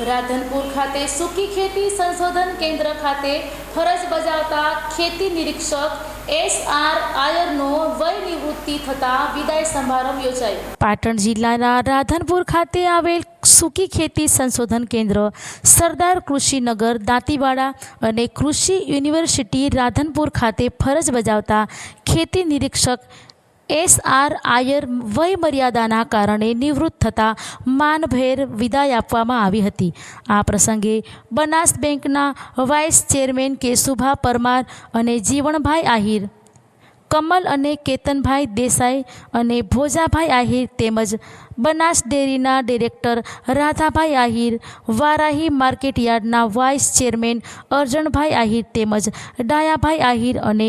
રાધનપુર ખાતે સૂકી ખેતી સંશોધન કેન્દ્ર ખાતે ફરજ બજાવતા ખેતી નિરીક્ષક એસ વય નિવૃત્તિ થતા વિદાય સમારંભ યોજાયો. પાટણ જિલ્લાના રાધનપુર ખાતે આવેલ સૂકી ખેતી સંશોધન કેન્દ્ર સરદાર કૃષિનગર દાંતીવાડા અને કૃષિ યુનિવર્સિટી રાધનપુર ખાતે ફરજ બજાવતા ખેતી નિરીક્ષક એસ આર આયર વય મર્યાદાના કારણે નિવૃત્ત થતાં માનભેર વિદાય આપવામાં આવી હતી. આ પ્રસંગે બનાસ બેંકના વાઇસ ચેરમેન કેશુભા પરમાર અને જીવણભાઈ આહિર, કમલ અને કેતનભાઈ દેસાઈ અને ભોજાભાઈ આહિર તેમજ બનાસ ડેરીના ડિરેક્ટર રાધાભાઈ આહિર, વારાહી માર્કેટયાર્ડના વાઇસ ચેરમેન અર્જણભાઈ આહિર તેમજ ડાયાભાઈ આહિર અને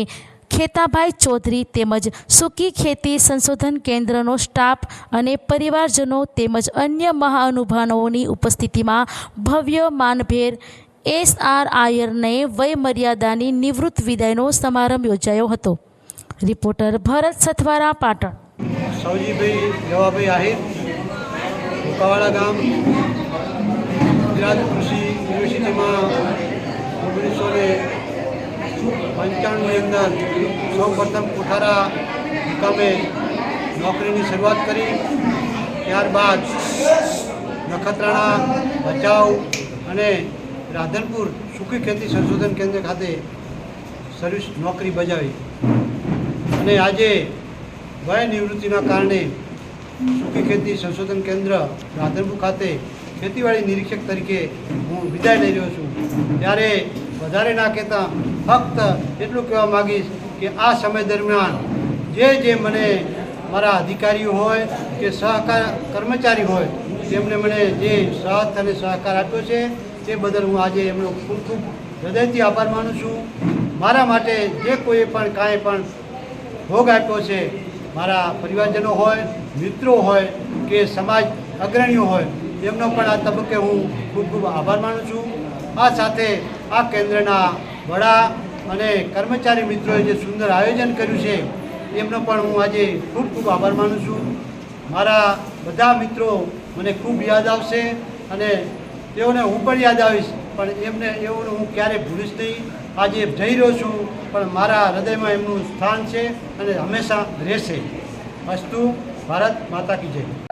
ખેતાભાઈ ચૌધરી તેમજ સૂકી ખેતી સંશોધન કેન્દ્રનો સ્ટાફ અને પરિવારજનો તેમજ અન્ય મહાનુભાવોની ઉપસ્થિતિમાં ભવ્ય માનભેર એસ આર આયરને વયમર્યાદાની નિવૃત્ત વિદાયનો સમારંભ યોજાયો હતો. રિપોર્ટર ભરત સથવારા, પાટણ. સૌજીભાઈ જવાભાઈ આહિર ગામ, ગુજરાત કૃષિ પંચાણુંની અંદર સૌ પ્રથમ કોઠારા મુકામે નોકરીની શરૂઆત કરી. ત્યારબાદ નખત્રાણા, ભચાઉ અને રાધનપુર સુખી ખેતી સંશોધન કેન્દ્ર ખાતે સર્વિસ નોકરી બજાવી. અને આજે વય નિવૃત્તિના કારણે સુખી ખેતી સંશોધન કેન્દ્ર રાધનપુર ખાતે ખેતીવાડી નિરીક્ષક તરીકે હું વિદાય લઈ રહ્યો છું. ત્યારે વધારે ના કહેતા ફક્ત એટલું કહેવા માગીશ કે આ સમય દરમિયાન જે જે મને મારા અધિકારીઓ હોય કે સહકાર કર્મચારી હોય તેમણે મને જે સાથ અને સહકાર આપ્યો છે, તે બદલ હું આજે એમનો ખૂબ ખૂબ હૃદયથી આભાર માનું છું. મારા માટે જે કોઈ પણ કાંઈ પણ ભોગ આપ્યો છે, મારા પરિવારજનો હોય, મિત્રો હોય કે સમાજ અગ્રણીઓ હોય, એમનો પણ આ તબક્કે હું ખૂબ ખૂબ આભાર માનું છું. આ સાથે આ કેન્દ્રના વડા અને કર્મચારી મિત્રોએ જે સુંદર આયોજન કર્યું છે, એમનો પણ હું આજે ખૂબ ખૂબ આભાર માનું છું. મારા બધા મિત્રો મને ખૂબ યાદ આવશે અને તેઓને હું પણ યાદ આવીશ, પણ એમને એવું હું ક્યારેય ભૂલીશ નહીં. આજે જઈ રહ્યો છું, પણ મારા હૃદયમાં એમનું સ્થાન છે અને હંમેશા રહેશે. અસ્તુ, ભારત માતા કી જય.